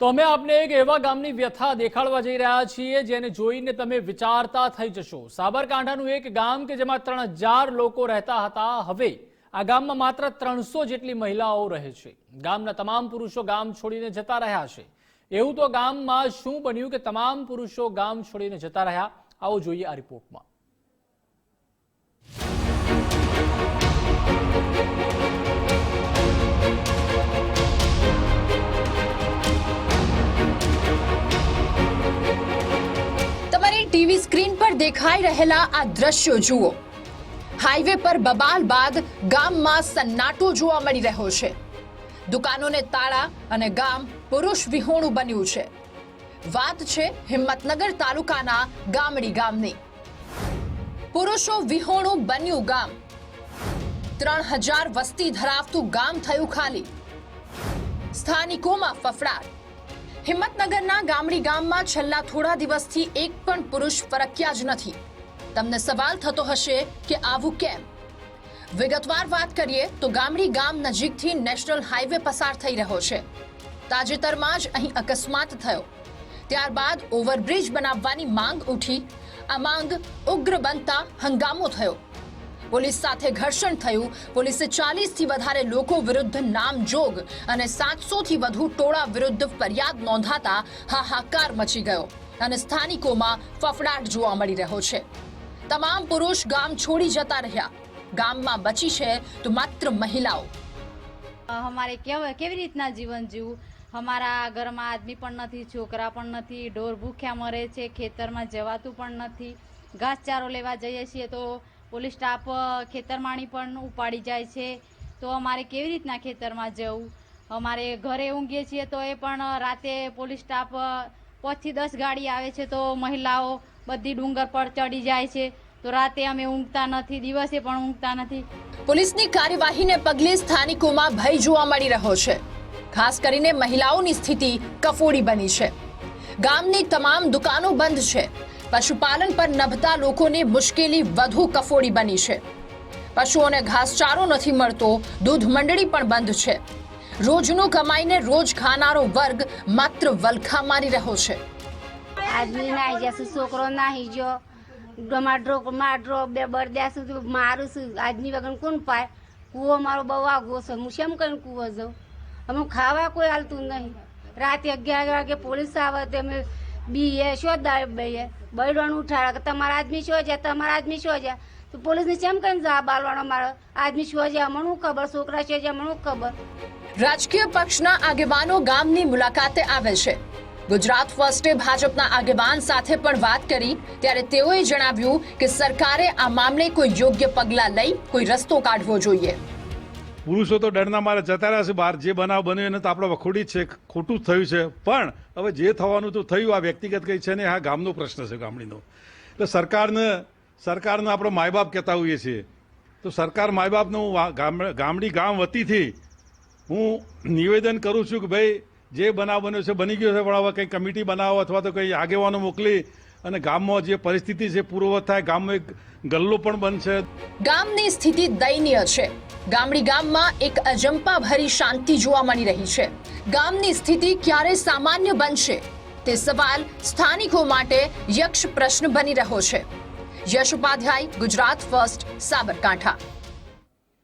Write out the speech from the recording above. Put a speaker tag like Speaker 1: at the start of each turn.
Speaker 1: તો અમે આપને એક એવા ગામની વ્યથા દેખાડવા જઈ રહ્યા છીએ, જેને જોઈને તમે વિચારતા થઈ જશો. સાબરકાંઠાનું એક ગામ કે જેમાં ત્રણ હજાર લોકો રહેતા હતા, હવે આ ગામમાં માત્ર ત્રણસો જેટલી મહિલાઓ રહે છે. ગામના તમામ પુરુષો ગામ છોડીને જતા રહ્યા છે. એવું તો ગામમાં શું બન્યું કે તમામ પુરુષો ગામ છોડીને જતા રહ્યા? આવો જોઈએ આ રિપોર્ટમાં.
Speaker 2: ટીવી સ્ક્રીન પર દેખાઈ રહેલા આ દ્રશ્યો જુઓ. હાઈવે પર બબાલ બાદ ગામમાં સન્નાટો જોવા મળી રહ્યો છે. દુકાનોને તાળા અને ગામ પુરુષ વિહોણું બન્યું છે. વાત છે હિંમતનગર તાલુકાના ગામડી ગામની. પુરુષો વિહોણું બન્યું ગામ. ત્રણ હજાર વસ્તી ધરાવતું ગામ થયું ખાલી. સ્થાનિકોમાં ફફડાટ. હિંમતનગરના ગામડી ગામમાં છેલ્લા થોડા દિવસથી એક પણ પુરુષ ફરક્યા જ નથી. તમને સવાલ થતો હશે કે આવું કેમ? વિગતવાર વાત કરીએ તો ગામડી ગામ નજીકથી નેશનલ હાઈવે પસાર થઈ રહ્યો છે. તાજેતરમાં જ અહીં અકસ્માત થયો. ત્યારબાદ ઓવરબ્રિજ બનાવવાની માંગ ઉઠી. આ માંગ ઉગ્ર બનતા હંગામો થયો. પોલીસ સાથે ઘર્ષણ થયું. પોલીસે ચાલીસથી વધારે લોકો વિરુદ્ધ નામજોગ અને સાતસો થી વધુ ટોળા વિરુદ્ધ ફરિયાદ નોંધાતા હાહાકાર મચી ગયો અને સ્થાનિકોમાં ફફડાટ જોવા મળી રહ્યો છે. તમામ પુરુષ ગામ છોડી જતા રહ્યા. ગામમાં બચી છે તો માત્ર મહિલાઓ.
Speaker 3: અમારે કેવી રીતના જીવન જીવવું અમારા ઘરમાં આદમી પણ નથી, છોકરા પણ નથી, ઢોર ભૂખ્યા મરે છે, ખેતરમાં જવાતું પણ નથી. ઘાસચારો લેવા જઈએ છીએ તો પોલીસ સ્ટાફ ખેતરમાણી પણ ઉપાડી જાય છે. તો અમારે કેવી રીતના ખેતરમાં જવું? અમારે ઘરે ઊંઘીએ છીએ તો એ પણ રાતે પોલીસ સ્ટાફ પાંચથી દસ ગાડી આવે છે તો મહિલાઓ બધી ડુંગર પર ચડી જાય છે. તો રાતે અમે ઊંઘતા નથી, દિવસે પણ ઊંઘતા નથી.
Speaker 2: પોલીસની કાર્યવાહીને પગલે સ્થાનિકોમાં ભય જોવા મળી રહ્યો છે. ખાસ કરીને મહિલાઓની સ્થિતિ કફોડી બની છે. ગામની તમામ દુકાનો બંધ છે. પશુપાલન પર નભતા લોકોને મુશ્કેલી વધુ કફોડી બની છે. પશુઓને ઘાસચારો નથી મળતો, દૂધ મંડળી પણ બંધ છે. રોજનું કમાઈને રોજ ખાનારો વર્ગ માત્ર વલખા મારી રહ્યો છે.
Speaker 4: આદમી નાહી જશે છોકરો નાહી જો માટરો માટરો બે બરદ્યા સુધી મારું છું આજની વગર કોણ પાય? કૂવો મારો બહુ આગો છે. હું શેમ કરીને કૂવો જાઉં? અમે ખાવા કોઈ હાલતું નહીં. રાતે અગિયાર વાગે પોલીસ આવે તે અમે બીએ શોધા બઈએ બૈડવાનું ઉઠાડે કે તમારા આદમી શો છે? તમારા આદમી શો છે? તો પોલીસને કેમ કરીને જવાબ આલવાનો મારો આદમી શો છે? મને શું ખબર? છોકરા છે? જાય મને ખબર?
Speaker 2: રાજકીય પક્ષના આગેવાનો ગામની મુલાકાતે આવે છે. ગુજરાત ફર્સ્ટે ભાજપના આગેવાન સાથે પણ વાત કરી, ત્યારે તેઓએ જણાવ્યું કે સરકારે આ મામલે કોઈ યોગ્ય પગલાં લઈ કોઈ રસ્તો કાઢવો જોઈએ.
Speaker 5: પુરુષો તો ડરના મારે જતા રહ્યા છે. બહાર જે બનાવ બન્યો એને તો આપણે વખોડી છે. ખોટું જ થયું છે. પણ હવે જે થવાનું તો થયું, આ વ્યક્તિગત કંઈ છે ને આ ગામનો પ્રશ્ન છે ગામડીનો. એટલે સરકારને સરકારને આપણે માય બાપ કહેતા હોઈએ છીએ. તો સરકાર માય બાપનું વા- ગામડી ગામ વતીથી હું નિવેદન કરું છું કે ભાઈ, જે બનાવ બન્યો છે, બની ગયો છે, પણ હવે કંઈ કમિટી બનાવો અથવા તો કંઈ આગેવાનો મોકલી અને ગામમાં જે પરિસ્થિતિ છે પૂર્વવત થાય, ગામમાં એક ગલ્લો પણ બનશે.
Speaker 2: ગામની સ્થિતિ દયનીય છે. ગામડી ગામમાં એક અજંપા ભરી શાંતિ જોવા મળી રહી છે. ગામની સ્થિતિ ક્યારે સામાન્ય બનશે? તે સવાલ સ્થાનિકો માટે યક્ષ પ્રશ્ન બની રહ્યો છે. યશ ઉપાધ્યાય, ગુજરાત ફર્સ્ટ સાબરકાંઠા.